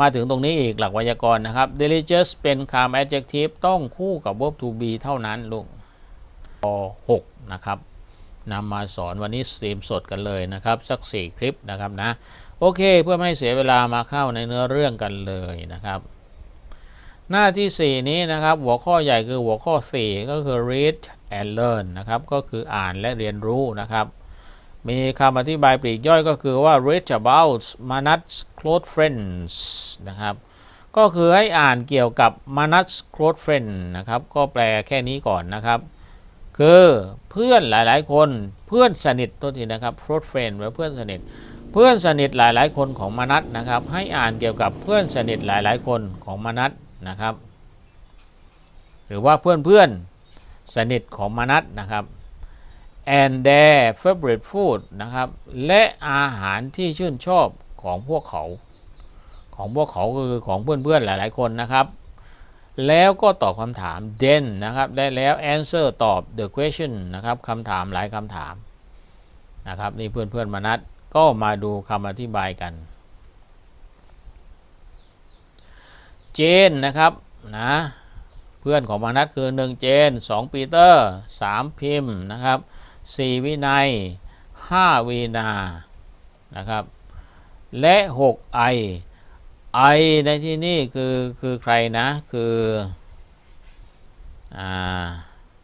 มาถึงตรงนี้อีกหลักไวยากรณ์นะครับ diligence เป็นคำ adjective ต้องคู่กับ verb to be เท่านั้นลูกป6นะครับนำมาสอนวันนี้สตรีมสดกันเลยนะครับ สัก 4 คลิปนะครับนะ โอเคเพื่อไม่เสียเวลามาเข้าในเนื้อเรื่องกันเลยนะครับ หน้าที่ 4 นี้นะครับ หัวข้อใหญ่คือหัวข้อ 4 ก็คือ read and learn นะครับ ก็คืออ่านและเรียนรู้นะครับ มีคำอธิบายปลีกย่อยก็คือว่า read about Manat's close friends นะครับ ก็คือให้อ่านเกี่ยวกับ Manat's close friend นะครับ ก็แปลแค่นี้ก่อนนะครับ คือเพื่อนหลาย ๆ คนเพื่อนสนิทตัวทีนะครับ close friend แปลว่าเพื่อนสนิท เพื่อนสนิทหลาย ๆ คนของมนัตนะครับ ให้อ่านเกี่ยวกับเพื่อนสนิทหลาย ๆ คนของมนัตนะครับ หรือว่าเพื่อน ๆ สนิทของมนัตนะครับ and their favorite food นะครับ และอาหารที่ชื่นชอบของพวกเขา ของพวกเขาก็คือของเพื่อนๆ หลายๆ คนนะครับ แล้วก็ตอบคำถาม then นะครับ ได้แล้ว answer ตอบ the question นะครับคำถามหลายคำถามนะครับ นี่เพื่อนๆ มานัตก็มาดูคำอธิบายกัน เจนนะครับนะเพื่อนของมานัตคือ 1 เจน 2 ปีเตอร์ 3 พิมพ์นะครับ 4 วินัย 5 วีนานะครับ และ 6 ไอ ไอในที่นี่คือคือใครนะคืออ่า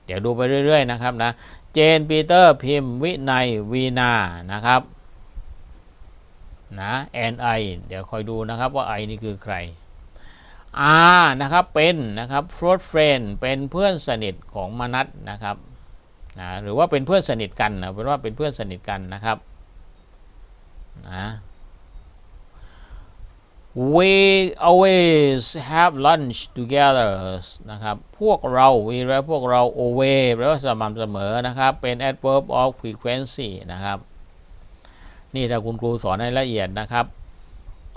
เดี๋ยวดูไปเรื่อย ๆ นะครับนะเจนปีเตอร์พิมพ์วินัยวีนานะครับนะ and I เดี๋ยวคอยดูนะครับว่า I นี่คือใคร R นะครับเป็นนะครับ close friend เป็นเพื่อนสนิทของมนัตนะครับ นะหรือว่าเป็นเพื่อนสนิทกันนะเป็นว่าเป็นเพื่อนสนิทกันนะครับนะ we always have lunch together นะครับ พวกเรา we แลพวกเรา always แปลว่าสม่ำเสมอนะครับ เป็น adverb of frequency นะครับ นี่ถ้าคุณครูสอนให้ละเอียดนะครับ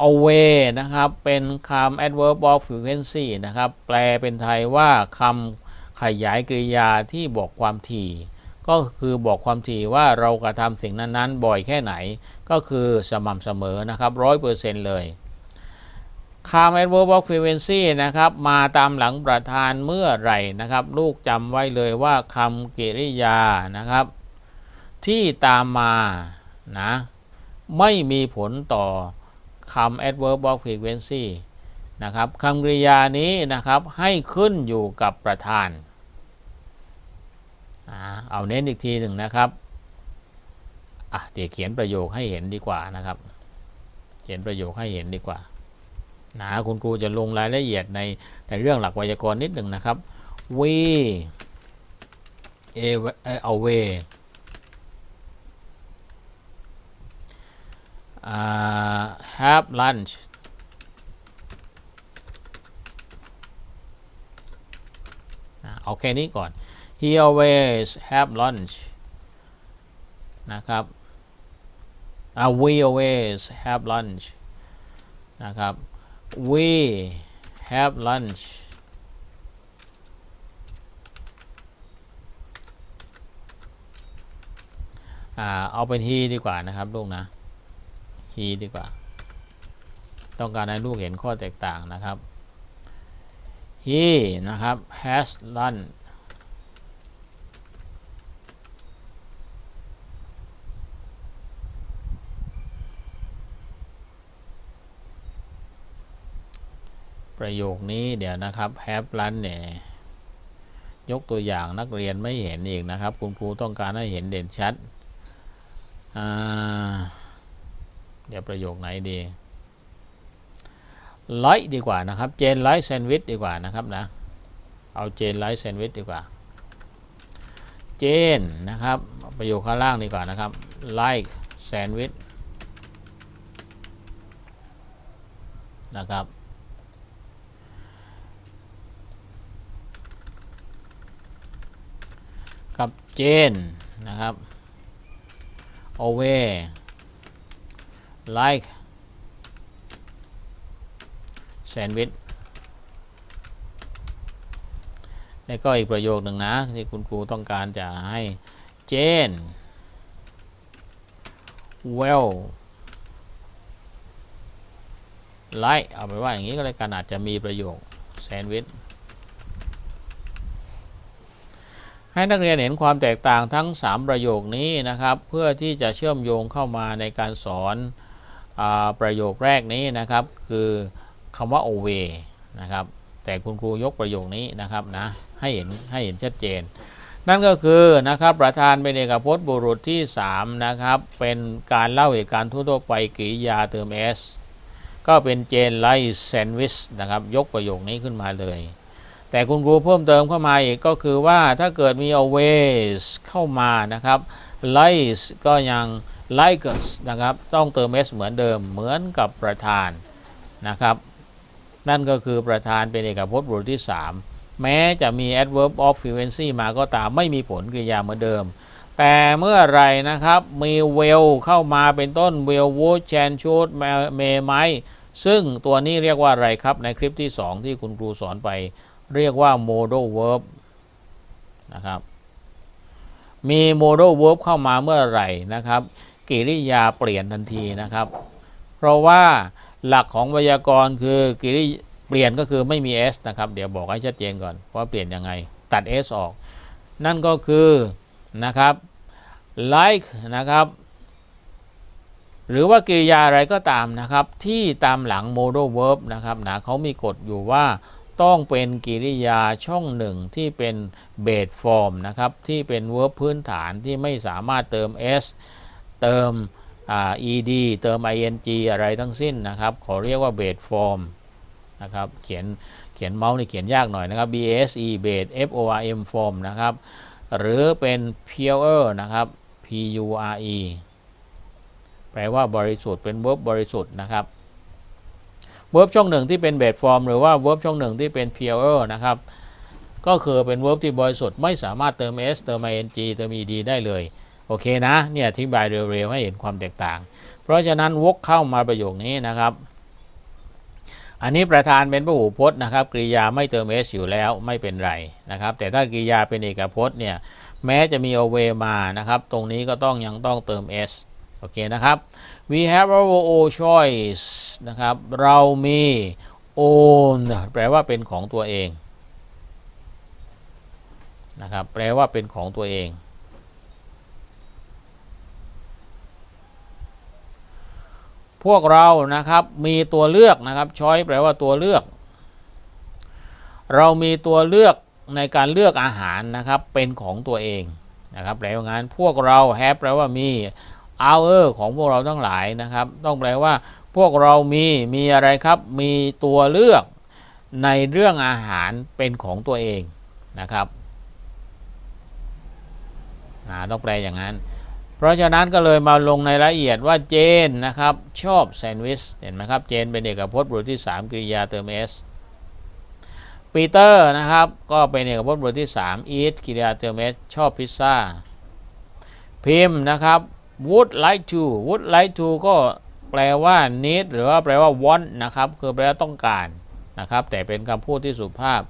away นะครับ เป็นคำ adverb of frequency นะครับ แปลเป็นไทยว่าคำ ขยายกริยาที่บอกความถี่ ก็คือบอกความถี่ว่าเรากระทำสิ่งนั้นๆ บ่อยแค่ไหน ก็คือสม่ำเสมอนะครับร้อยเปอร์เซ็นต์เลยคำ adverb of frequency นะครับ มาตามหลังประธานเมื่อไหร่นะครับ ลูกจำไว้เลยว่าคำกริยานะครับ ที่ตามมานะไม่มีผลต่อคำ adverb of frequency นะครับคำกริยานี้นะครับให้ขึ้นอยู่กับประธานเอาเน้นอีกทีหนึ่งนะครับเดี๋ยวเขียนประโยคให้เห็นดีกว่านะครับ เขียนประโยคให้เห็นดีกว่านะคุณครูจะลงรายละเอียดในในเรื่องหลักไวยากรณ์นิดหนึ่งนะครับ we away uh, have lunch เอาแค่นี้ก่อน he always have lunch นะครับ uh, we always have lunch นะครับ we have lunch อ่าเอาเป็น he ดีกว่านะครับลูกนะ he ดีกว่า ต้องการให้ลูกเห็นข้อแตกต่างนะครับ he นะครับ has lunch ประโยคนี้เดี๋ยวนะครับ have lunch เนี่ยยกตัวอย่างนักเรียนไม่เห็นอีกนะครับ คุณครูต้องการให้เห็นเด่นชัด เดี๋ยวประโยคไหนดี ไลท์ดีกว่านะครับ เจนไลท์แซนด์วิชดีกว่านะครับนะ เอาเจนไลท์แซนด์วิชดีกว่า เจนนะครับ ประโยคข้างล่างดีกว่านะครับ like sandwich นะครับ กับเจนนะครับ away like sandwich แล้วก็อีกประโยคหนึ่งนะ ที่คุณครูต้องการจะให้เจน well like เอาไปว่าอย่างนี้ก็เลยกันอาจจะมีประโยคแซนด์วิชให้นักเรียนเห็นความแตกต่างทั้ง 3 ประโยคนี้นะครับ เพื่อที่จะเชื่อมโยงเข้ามาในการสอนอประโยคแรกนี้นะครับ คือ คำว่า away นะครับแต่คุณครูยกประโยคนี้นะครับนะให้เห็นให้เห็นชัดเจน นั่นก็คือนะครับประธานเป็นเอกพจน์บุรุษที่ 3 นะครับ เป็นการเล่าเหตุการณ์ทั่วๆไปกริยาเติม s ก็เป็นเจนไลท์แซนด์วิชนะครับ ยกประโยคนี้ขึ้นมาเลย แต่คุณครูเพิ่มเติมเข้ามาอีกก็คือว่าถ้าเกิดมี always เข้ามานะครับ lies ก็ยัง likes นะครับ ต้องเติม s เหมือนเดิมเหมือนกับประธานนะครับ นั่นก็คือประธานเป็นเอกพจน์บุรุษที่ 3 แม้จะมี adverb of frequency มาก็ตามไม่มีผลกริยาเหมือนเดิม แต่เมื่อไรนะครับ มี will เข้ามาเป็นต้น will would can should may might ซึ่งตัวนี้เรียกว่าอะไรครับในคลิปที่ 2 ที่คุณครูสอนไป เรียกว่า modal verb นะครับมี modal verb เข้ามาเมื่อไหร่นะครับ กิริยาเปลี่ยนทันทีนะครับ เพราะว่า หลักของไวยากรณ์คือกิริเปลี่ยนก็คือไม่มี s นะครับ เดี๋ยวบอกให้ชัดเจนก่อนว่าเปลี่ยนยังไง ตัด s ออก นั่นก็คือนะครับ like นะครับหรือว่ากิริยาอะไรก็ตามนะครับ ที่ตามหลัง modal verb นะครับนะเขามีกฎอยู่ว่าต้องเป็นกิริยาช่องหนึ่งที่เป็น base form นะครับ ที่เป็น verb พื้นฐานที่ไม่สามารถเติม s เติม ed เติม ing อะไรทั้งสิ้นนะครับ ขอเรียกว่า base form นะครับ เขียน เขียนเมาส์นี่เขียนยากหน่อยนะครับ base base form form นะครับ หรือเป็น pure นะครับ pure แปลว่าบริสุทธิ์ เป็น verb บริสุทธิ์นะครับ verb ช่องหนึ่งที่เป็น base form หรือว่า verb ช่องหนึ่งที่เป็น pure นะครับ ก็คือเป็น verb ที่บริสุทธิ์ไม่สามารถเติม s เติม ing เติม ed ได้เลย โอเคนะเนี่ยอธิบายเร็วๆให้เห็นความแตกต่าง เพราะฉะนั้นวกเข้ามาประโยคนี้นะครับอันนี้ประธานเป็นพหูพจน์นะครับกริยาไม่เติม s อสอยู่แล้วไม่เป็นไรนะครับ แต่ถ้ากริยาเป็นเอกพจน์เนี่ยแม้จะมี away มานะครับ ตรงนี้ก็ต้องยังต้องเติม s โอเคนะครับ we have our own choice นะครับ เรามี own แปลว่าเป็นของตัวเองนะครับ แปลว่าเป็นของตัวเอง พวกเรานะครับมีตัวเลือกนะครับ choice แปลว่าตัวเลือก เรามีตัวเลือกในการเลือกอาหารนะครับเป็นของตัวเองนะครับแปลว่างั้นพวกเรา have แปลว่ามี our ของพวกเราทั้งหลายนะครับ ต้องแปลว่า พวกเรามีมีอะไรครับ มีตัวเลือกในเรื่องอาหารเป็นของตัวเองนะครับนะต้องแปลอย่างนั้น ราะฉะนั้นก็เลยมาลงในรายละเอียดว่าเจนนะครับชอบแซนด์วิชเห็นไหมครับเจนเป็นเอกพจน์บุรุษที่ 3กริยาเติม s ปีเตอร์นะครับก็เป็นเอกพจน์บุรุษที่ 3 eat กริยาเติม s ชอบพิซซ่าพิมพ์นะครับ would like to would like to ก็แปลว่า need หรือว่าแปลว่า want นะครับคือแปลว่าต้องการนะครับแต่เป็นคำพูดที่สุภาพ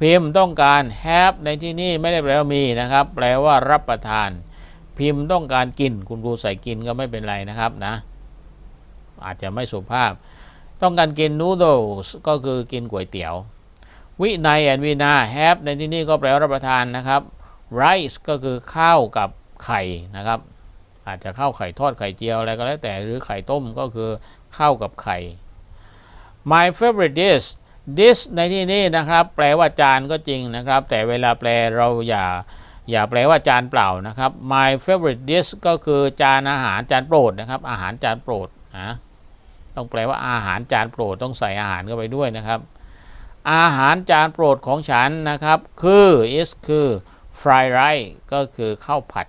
พิมพ์ต้องการ have ในที่นี้ไม่ได้แปลว่ามีนะครับแปลว่ารับประทาน พิมพ์ต้องการกิน คุณครูใส่กินก็ไม่เป็นไรนะครับนะ อาจจะไม่สุภาพ ต้องการกิน noodles ก็คือกินก๋วยเตี๋ยว วินัยแอนวินา have ในที่นี้ก็แปลว่ารับประทานนะครับ rice ก็คือข้าวกับไข่นะครับ อาจจะข้าวไข่ทอดไข่เจียวอะไรก็แล้วแต่หรือไข่ต้มก็คือข้าวกับไข่ my favorite dish dish ในที่นี้นะครับ แปลว่าจานก็จริงนะครับ แต่เวลาแปลเราอย่า อย่าแปลว่าจานเปล่านะครับ my favorite dish ก็คือจานอาหารจานโปรดนะครับ อาหารจานโปรดนะต้องแปลว่าอาหารจานโปรดต้องใส่อาหารเข้าไปด้วยนะครับ อาหารจานโปรดของฉันนะครับ คือ is คือ fried rice ก็คือข้าวผัด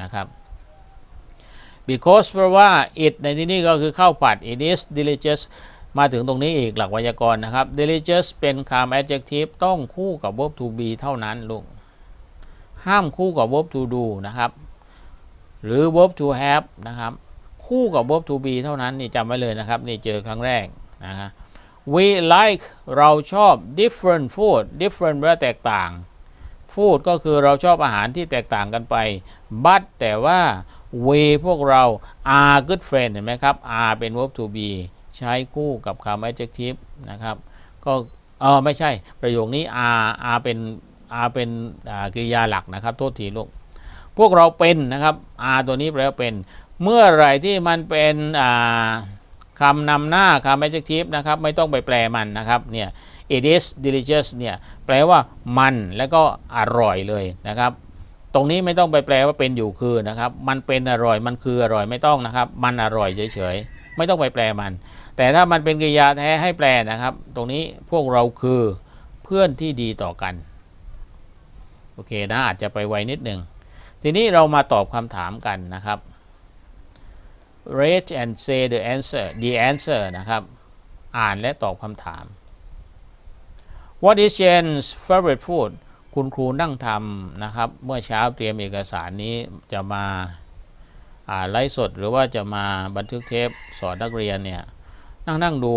นะครับ because เพราะว่า it ในที่นี้ก็คือข้าวผัด it is delicious มาถึงตรงนี้อีกหลักไวยากรณ์นะครับ delicious เป็นคำ adjective ต้องคู่กับ verb to be เท่านั้นลูก ห้ามคู่กับ verb to do นะครับ หรือ verb to have นะครับ คู่กับ verb to be เท่านั้นนี่จำไว้เลยนะครับ นี่เจอครั้งแรกนะฮะ we like เราชอบ different food different แปลแตกต่าง food ก็คือเราชอบอาหารที่แตกต่างกันไป but แต่ว่า we พวกเรา are good friend เห็นไหมครับ are เป็น verb to be ใช้คู่กับคำ adjective นะครับ ก็เออไม่ใช่ประโยคนี้ are are เป็น are เป็นกริยาหลักนะครับ โทษทีลูกพวกเราเป็นนะครับ are ตัวนี้แปลว่าเป็น เมื่อไรที่มันเป็นคำนำหน้าคำ adjective นะครับ ไม่ต้องไปแปลมันนะครับเนี่ย it is delicious เนี่ยแปลว่ามันแล้วก็อร่อยเลยนะครับตรงนี้ไม่ต้องไปแปลว่าเป็นอยู่คือนะครับ มันเป็นอร่อยมันคืออร่อยไม่ต้องนะครับ มันอร่อยเฉยๆไม่ต้องไปแปลมัน แต่ถ้ามันเป็นกริยาแท้ให้แปลนะครับ ตรงนี้พวกเราคือเพื่อนที่ดีต่อกัน อเคนะอาจจะไปไวนิดหนึ่งทีนี้เรามาตอบคำถามกันนะครับ rate and say the answer the answer นะครับ อ่านและตอบคำถาม What is Jane's favorite food คุณครูนั่งทำนะครับ เมื่อเช้าเตรียมเอกสารนี้จะมาอ่าไลฟ์สดหรือว่าจะมาบันทึกเทปสอนนักเรียนเนี่ย นั่งนั่งดู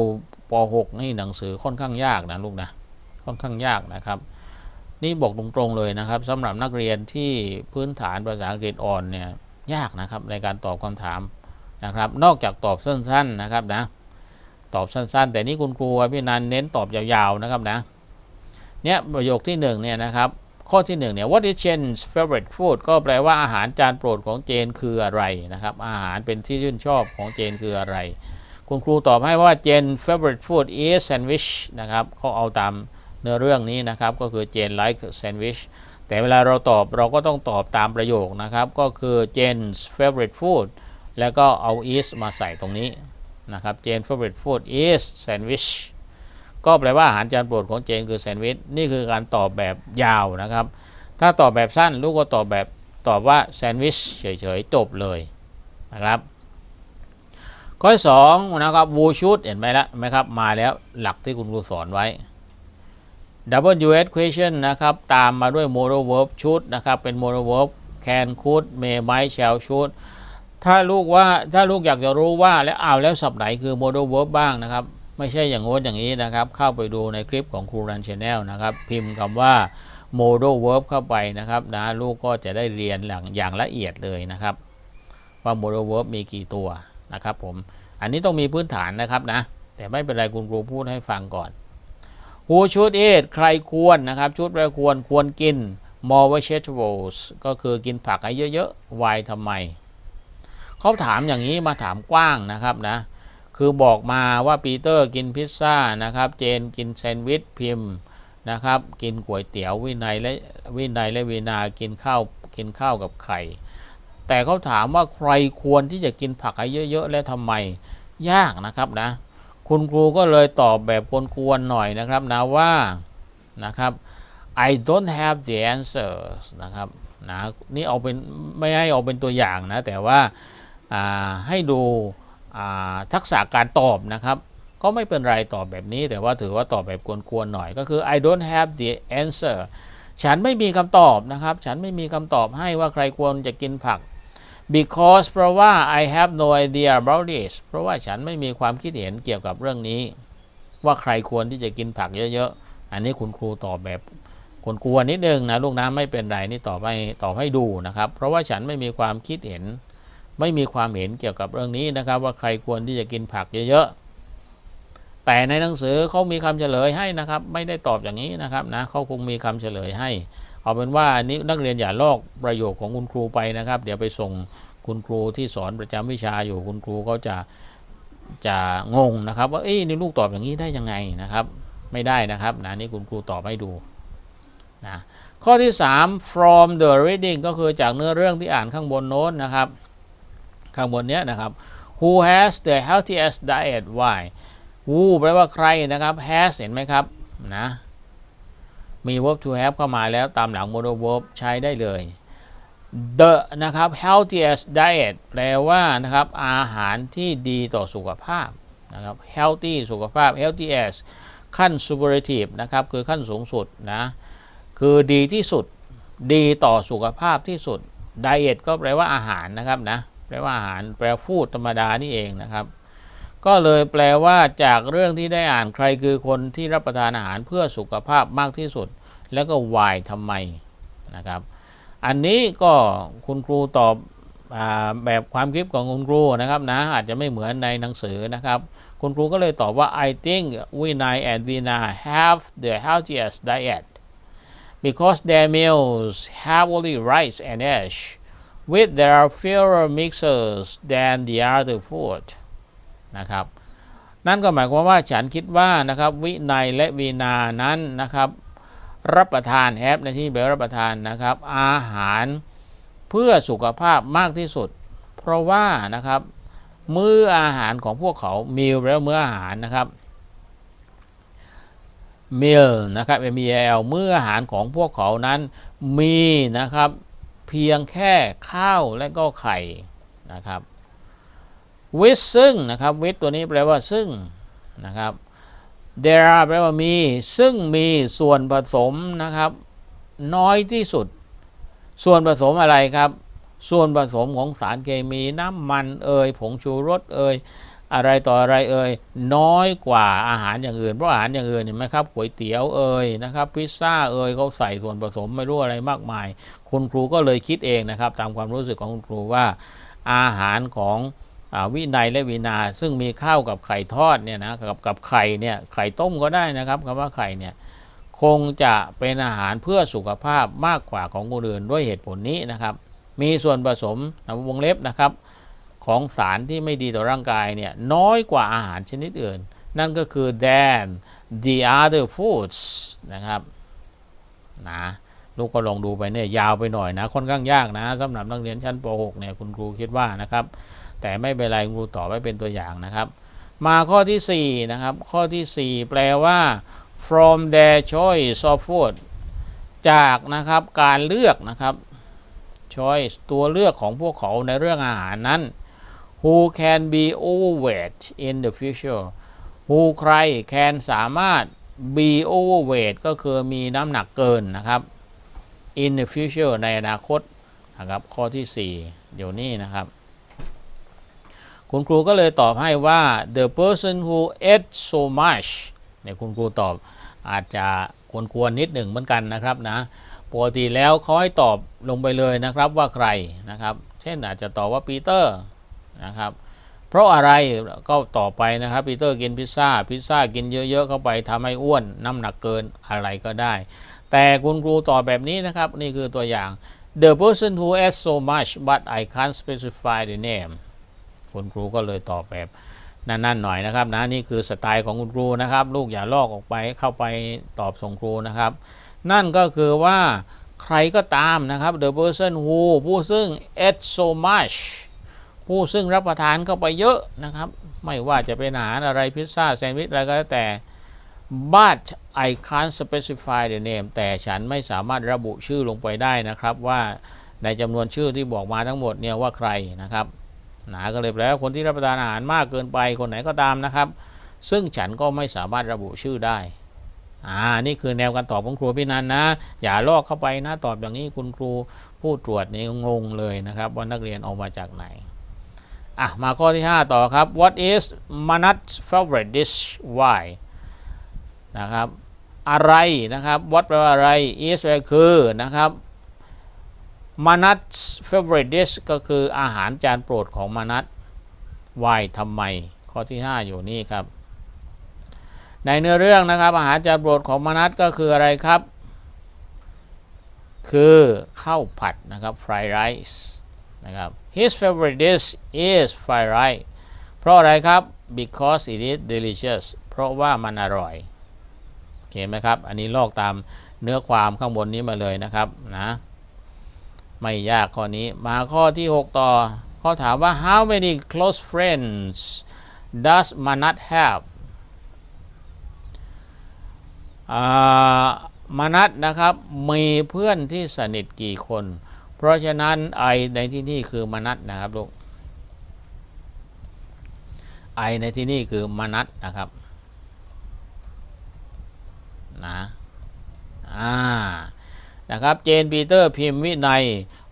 ป .6 นี่หนังสือค่อนข้างยากนะลูกนะ ค่อนข้างยากนะครับ นี่บอกตรงๆเลยนะครับสำหรับนักเรียนที่พื้นฐานภาษาอังกฤษอ่อนเนี่ยยากนะครับในการตอบคำถามนะครับ นอกจากตอบสั้นๆนะครับนะตอบสั้นๆ แต่นี่คุณครูพี่นันเน้นตอบยาวๆนะครับนะเนี่ยประโยคที่หนึ่งเนี่ยนะครับข้อที่หนึ่งเนี่ย what is Jane's favorite food ก็แปลว่าอาหารจานโปรดของเจนคืออะไรนะครับ อาหารเป็นที่ชื่นชอบของเจนคืออะไร คุณครูตอบให้ว่า Jane favorite food is sandwich นะครับเขาเอาตาม เนื้อเรื่องนี้นะครับก็คือ Jane like sandwich แต่เวลาเราตอบเราก็ต้องตอบตามประโยคนะครับ ก็คือ Jane's favorite food แล้วก็เอา is มาใส่ตรงนี้นะครับ Jane favorite food is sandwich ก็แปลว่าอาหารจานโปรดของเจนคือแซนด์วิชนี่คือการตอบแบบยาวนะครับ ถ้าตอบแบบสั้นลูกก็ตอบแบบตอบว่าแซนด์วิชเฉยๆจบเลยนะครับ ข้อที่สองนะครับวูชูดเห็นไหมละไหมครับมาแล้วหลักที่คุณครูสอนไว้ WH question นะครับ ตามมาด้วย modal verb should นะครับ เป็น modal verb can could may might shall should ถ้าลูกว่าถ้าลูกอยากจะรู้ว่าแล้วอ้าวแล้วสับไหนคือ modal verb บ้างนะครับ ไม่ใช่อย่างโน้นอย่างนี้นะครับ เข้าไปดูในคลิปของครูรันชาแนลนะครับ พิมพ์คำว่า modal verb เข้าไปนะครับนะลูกก็จะได้เรียนอย่างอย่างละเอียดเลยนะครับ ว่า modal verb มีกี่ตัวนะครับผม อันนี้ต้องมีพื้นฐานนะครับนะ แต่ไม่เป็นไรคุณครูพูดให้ฟังก่อน Who should eat ใครควรนะครับ ชุดแปลควรควรกิน more vegetables ก็คือกินผักให้เยอะๆ why ทำไม เขาถามอย่างนี้มาถามกว้างนะครับนะ คือบอกมาว่าปีเตอร์กินพิซซ่านะครับ เจนกินแซนด์วิชพิมพ์นะครับ กินก๋วยเตี๋ยววินัยและวินัยและวินากินข้าวกินข้าวกับไข่ แต่เขาถามว่าใครควรที่จะกินผักให้เยอะๆและทำไม ยากนะครับนะ คุณครูก็เลยตอบแบบกวนๆหน่อยนะครับนะว่านะครับ I don't have the answers นะครับนะนี่เอาเป็นไม่ให้เอาเป็นตัวอย่างนะ แต่ว่าให้ดูทักษะการตอบนะครับ ก็ไม่เป็นไรตอบแบบนี้ แต่ว่าถือว่าตอบแบบกวนๆหน่อย ก็คือ I don't have the answer ฉันไม่มีคำตอบนะครับ ฉันไม่มีคำตอบให้ว่าใครควรจะกินผัก because เพราะว่า I have no idea about this เพราะว่าฉันไม่มีความคิดเห็นเกี่ยวกับเรื่องนี้ ว่าใครควรที่จะกินผักเยอะๆ อันนี้คุณครูตอบแบบคนกวนๆนิดนึงนะลูกน้ำไม่เป็นไรนี่ตอบให้ตอบให้ดูนะครับ เพราะว่าฉันไม่มีความคิดเห็น ไม่มีความเห็นเกี่ยวกับเรื่องนี้นะครับ ว่าใครควรที่จะกินผักเยอะๆ แต่ในหนังสือเขามีคำเฉลยให้นะครับ ไม่ได้ตอบอย่างนี้นะครับนะเขาคงมีคำเฉลยให้ เอาเป็นว่าอันนี้นักเรียนอย่าลอกประโยคของคุณครูไปนะครับ เดี๋ยวไปส่งคุณครูที่สอนประจำวิชาอยู่คุณครูเขาจะจะงงนะครับ ว่าเอ้ยนี่ลูกตอบอย่างนี้ได้ยังไงนะครับ ไม่ได้นะครับนะนี่คุณครูตอบให้ดูนะข้อที่ 3 from the reading ก็คือจากเนื้อเรื่องที่อ่านข้างบนโน้นนะครับ ข้างบนเนี้ยนะครับ who has the healthiest diet why who แปลว่าใครนะครับ has เห็นไหมครับนะ มี verb to have เข้ามาแล้วตามหลัง modal verb ใช้ได้เลย the นะครับ healthiest diet แปลว่านะครับอาหารที่ดีต่อสุขภาพนะครับ healthy สุขภาพ healthiest ขั้น superlative นะครับคือขั้นสูงสุดนะคือดีที่สุดดีต่อสุขภาพที่สุด diet ก็แปลว่าอาหารนะครับนะแปลว่าอาหารแปลฟูดธรรมดานี่เองนะครับ ก็เลยแปลว่าจากเรื่องที่ได้อ่านใครคือคนที่รับประทานอาหารเพื่อสุขภาพมากที่สุด แล้วก็ why ทำไมนะครับ อันนี้ก็คุณครูตอบอแบบความคิดของคุณครูนะครับนะอาจจะไม่เหมือนในหนังสือนะครับ คุณครูก็เลยตอบว่า I think Vinay and Veena have the healthiest diet because their meals have only rice and ash with their fewer mixers than the other food นะครับ นั่นก็หมายความว่าฉันคิดว่านะครับวินัยและวีนานั้นนะครับ รับประทานแฮปในที่แปลรับประทานนะครับ อาหารเพื่อสุขภาพมากที่สุด เพราะว่านะครับมื้ออาหารของพวกเขามีแล้วมื้ออาหารนะครับ meal นะครับ M E L มื้ออาหารของพวกเขานั้นมีนะครับ เพียงแค่ข้าวและก็ไข่นะครับ with ซึ่งนะครับ with ตัวนี้แปลว่าซึ่งนะครับ there are แปลว่ามี ซึ่งมีส่วนผสมนะครับ น้อยที่สุด ส่วนผสมอะไรครับ ส่วนผสมของสารเคมีน้ำมันเอ่ยผงชูรสเอ่ยอะไรต่ออะไรเอ่ยน้อยกว่าอาหารอย่างอื่นเพราะอาหารอย่างอื่นเห็นไหมครับก๋วยเตี๋ยวเอ่ยนะครับ พิซซ่าเอ่ยเขาใส่ส่วนผสมไม่รู้อะไรมากมาย คุณครูก็เลยคิดเองนะครับ ตามความรู้สึกของคุณครูว่า อาหารของ วินัยและวินาซึ่งมีข้าวกับไข่ทอดเนี่ยนะกับกับไข่เนี่ยไข่ต้มก็ได้นะครับคำว่าไข่เนี่ยคงจะเป็นอาหารเพื่อสุขภาพมากกว่าของคนอื่นด้วยเหตุผลนี้นะครับ มีส่วนผสมนะวงเล็บนะครับ ของสารที่ไม่ดีต่อร่างกายเนี่ยน้อยกว่าอาหารชนิดอื่น นั่นก็คือ than the other foods นะครับนะลูกก็ลองดูไปเนี่ยยาวไปหน่อยนะค่อนข้างยากนะสำหรับนักเรียนชั้นป .6 เนี่ยคุณครูคิดว่านะครับ แต่ไม่เป็นไรครูต่อไว้เป็นตัวอย่างนะครับ มาข้อที่4นะครับข้อที่ 4 แปลว่า from their choice of food จากนะครับการเลือกนะครับ choice ตัวเลือกของพวกเขาในเรื่องอาหารนั้น who can be overweight in the future who ใคร can สามารถ be overweight ก็คือมีน้ำหนักเกินนะครับ in the future ในอนาคตนะครับข้อที่ 4 เดี๋ยวนี้นะครับ คุณครูก็เลยตอบให้ว่า the person who ate so much เนี่ยคุณครูตอบอาจจะควรๆนิดหนึ่งเหมือนกันนะครับนะปกติแล้วเขาให้ตอบลงไปเลยนะครับว่าใครนะครับ เช่นอาจจะตอบว่าปีเตอร์นะครับเพราะอะไรก็ต่อไปนะครับปีเตอร์กินพิซซ่าพิซซ่ากินเยอะๆเข้าไปทำให้อ้วนน้ำหนักเกินอะไรก็ได้ แต่คุณครูตอบแบบนี้นะครับ นี่คือตัวอย่าง the person who ate so much but I can't specify the name คุณครูก็เลยตอบแบบนั่นๆหน่อยนะครับนะนี่คือสไตล์ของคุณครูนะครับ ลูกอย่าลอกออกไปเข้าไปตอบส่งครูนะครับ นั่นก็คือว่าใครก็ตามนะครับ the person who ผู้ซึ่ง eat so much ผู้ซึ่งรับประทานเข้าไปเยอะนะครับ ไม่ว่าจะเป็นอาหารอะไรพิซซ่าแซนด์วิชอะไรก็แล้วแต่ but I can't specify the name แต่ฉันไม่สามารถระบุชื่อลงไปได้นะครับว่าในจำนวนชื่อที่บอกมาทั้งหมดเนี่ยว่าใครนะครับ หนาก็เลยแปลว่าคนที่รับประทานอาหารมากเกินไปคนไหนก็ตามนะครับ ซึ่งฉันก็ไม่สามารถระบุชื่อได้อ่านี่คือแนวการตอบของครูพี่นันนะ อย่าลอกเข้าไปนะตอบอย่างนี้คุณครูผู้ตรวจนี่งงเลยนะครับ ว่านักเรียนเอามาจากไหนอะมาข้อที่ 5 ต่อครับ what is Manat's favorite dish why นะครับอะไรนะครับ what แปลว่าอะไร is แปลคือนะครับ มานัท favorite dish ก็คืออาหารจานโปรดของมานัท why ทำไม ข้อที่ 5 อยู่นี่ครับ ในเนื้อเรื่องนะครับ อาหารจานโปรดของมานัทก็คืออะไรครับ คือข้าวผัดนะครับ fried rice นะครับ his favorite dish is fried rice เพราะอะไรครับ because it is delicious เพราะว่ามันอร่อยโอเคไหมครับ อันนี้ลอกตามเนื้อความข้างบนนี้มาเลยนะครับนะ ไม่ยากข้อนี้มาข้อที่ 6 ต่อ ข้อถามว่า how many close friends does Manat have อ่ามานัทนะครับ มีเพื่อนที่สนิทกี่คน เพราะฉะนั้นไอในที่นี่คือมนัทนะครับลูกไอในที่นี่คือมนัทนะครับนะอ่า นะครับเจนปีเตอร์พิมพ์วินัย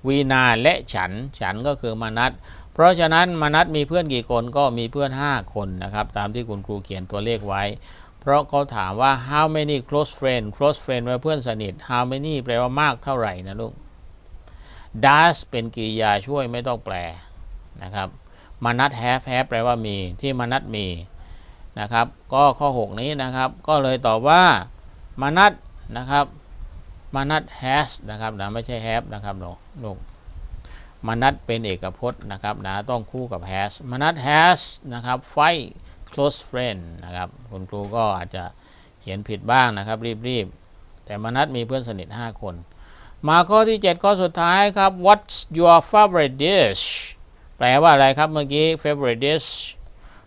วีนาและฉัน ฉันก็คือมนัทเพราะฉะนั้นมนัทมีเพื่อนกี่คนก็มีเพื่อน 5 คนนะครับตามที่คุณครูเขียนตัวเลขไว้ เพราะเขาถามว่า how many close friend close friend แปลว่าเพื่อนสนิท how many แปลว่ามากเท่าไหร่นะลูก does เป็นกริยาช่วยไม่ต้องแปลนะครับมนัท have have แปลว่ามีที่มนัทมีนะครับ ก็ข้อ 6 นี้นะครับ ก็เลยตอบว่ามานัดนะครับ มานัด has นะครับนะไม่ใช่ have นะครับลูกลูกมานัดเป็นเอกพจน์นะครับนะต้องคู่กับ has มานัด has นะครับ fight close friend นะครับคุณครูก็อาจจะเขียนผิดบ้างนะครับรีบๆ แต่มานัดมีเพื่อนสนิท 5 คน มาข้อที่ 7 ข้อสุดท้ายครับ what's your favorite dish แปลว่าอะไรครับเมื่อกี้ favorite dish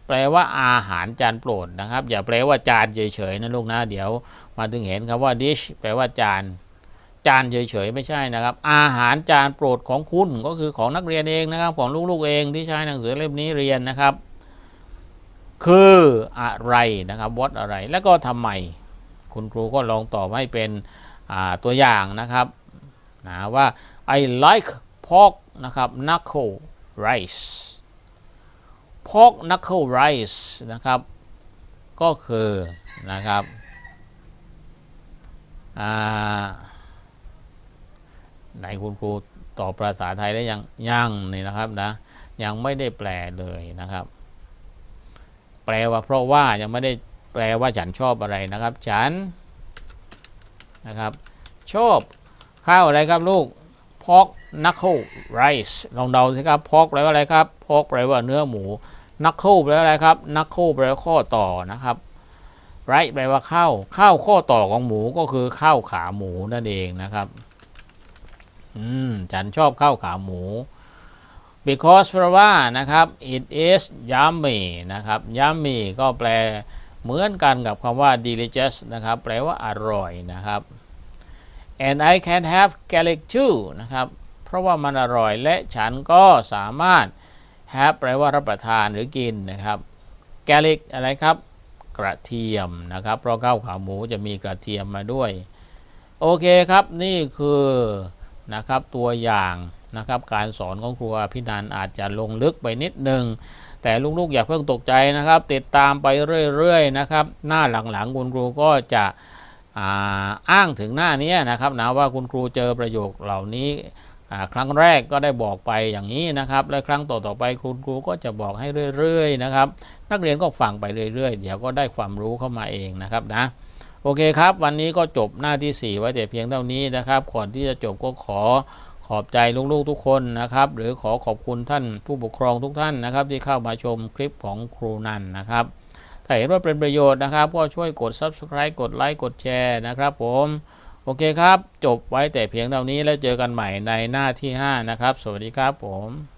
แปลว่าอาหารจานโปรดนะครับ อย่าแปลว่าจานเฉยๆนะลูกนะเดี๋ยวมาถึงเห็นคำว่า dish แปลว่าจาน จานเฉยๆไม่ใช่นะครับ อาหารจานโปรดของคุณก็คือของนักเรียนเองนะครับ ของลูกๆเองที่ใช้หนังสือเล่มนี้เรียนนะครับ คืออะไรนะครับ what อะไรแล้วก็ทำไม คุณครูก็ลองตอบให้เป็นตัวอย่างนะครับนะว่า I like pork นะครับ knuckle rice pork knuckle rice นะครับ ก็คือนะครับอ่า ไหนคุณครูตอบภาษาไทยได้ยังยังนี่นะครับนะยังไม่ได้แปลเลยนะครับ แปลว่าเพราะว่ายังไม่ได้แปลว่าฉันชอบอะไรนะครับ ฉันนะครับ ชอบข้าวอะไรครับลูก pork knuckle rice ลองเดาสิครับ pork แปลว่าอะไรครับ pork แปลว่าเนื้อหมู knuckle แปลว่าอะไรครับ knuckle แปลว่าข้อต่อนะครับ rice แปลว่าข้าวข้าวข้อต่อของหมูก็คือข้าวขาหมูนั่นเองนะครับ อืมฉันชอบข้าวขาหมู because แปลว่านะครับ it is yummy นะครับ yummy ก็แปลเหมือนกันกับคำว่า delicious นะครับ แปลว่าอร่อยนะครับ and I can have garlic too นะครับ เพราะว่ามันอร่อยและฉันก็สามารถ have แปลว่ารับประทานหรือกินนะครับ garlic อะไรครับกระเทียมนะครับ เพราะข้าวขาหมูจะมีกระเทียมมาด้วย โอเคครับนี่คือ นะครับตัวอย่างนะครับการสอนของครูอภินันอาจจะลงลึกไปนิดนึงแต่ลูกๆอย่าเพิ่งตกใจนะครับ ติดตามไปเรื่อยๆนะครับหน้าหลังๆคุณครูก็จะอ่าอ้างถึงหน้านี้นะครับนะว่าคุณครูเจอประโยคเหล่านี้ครั้งแรกก็ได้บอกไปอย่างนี้นะครับ และครั้งต่อๆไปคุณครูก็จะบอกให้เรื่อยๆนะครับ นักเรียนก็ฟังไปเรื่อยๆ เดี๋ยวก็ได้ความรู้เข้ามาเองนะครับนะ โอเคครับ วันนี้ก็จบหน้าที่ 4 ไว้แต่เพียงเท่านี้นะครับ ก่อนที่จะจบก็ขอขอบใจลูกๆทุกคนนะครับ หรือขอขอบคุณท่านผู้ปกครองทุกท่านนะครับ ที่เข้ามาชมคลิปของครูนันนะครับ ถ้าเห็นว่าเป็นประโยชน์นะครับ ก็ช่วยกด subscribe กดไลค์กดแชร์นะครับ ผม โอเคครับ จบไว้แต่เพียงเท่านี้แล้วเจอกันใหม่ในหน้าที่ 5 นะครับ สวัสดีครับผม